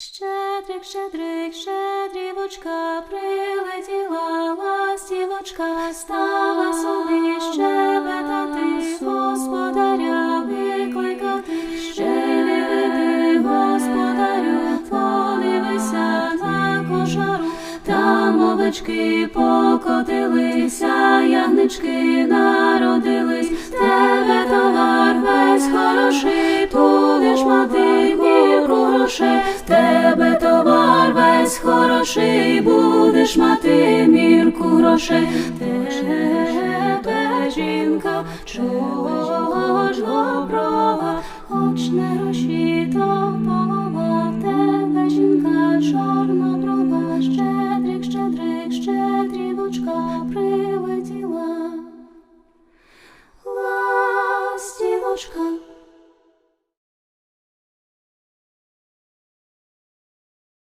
Щедрик, щедрик, щедрівочка, прилетіла ластівочка, стала собі щебетати, господаря викликати, ще не веди, господарю, подивися на кошару, там овечки покотилися, ягнички народились, хороший, будеш мати мірку грошей, тебе жінка, чого ж доброго, хоч не гроші, то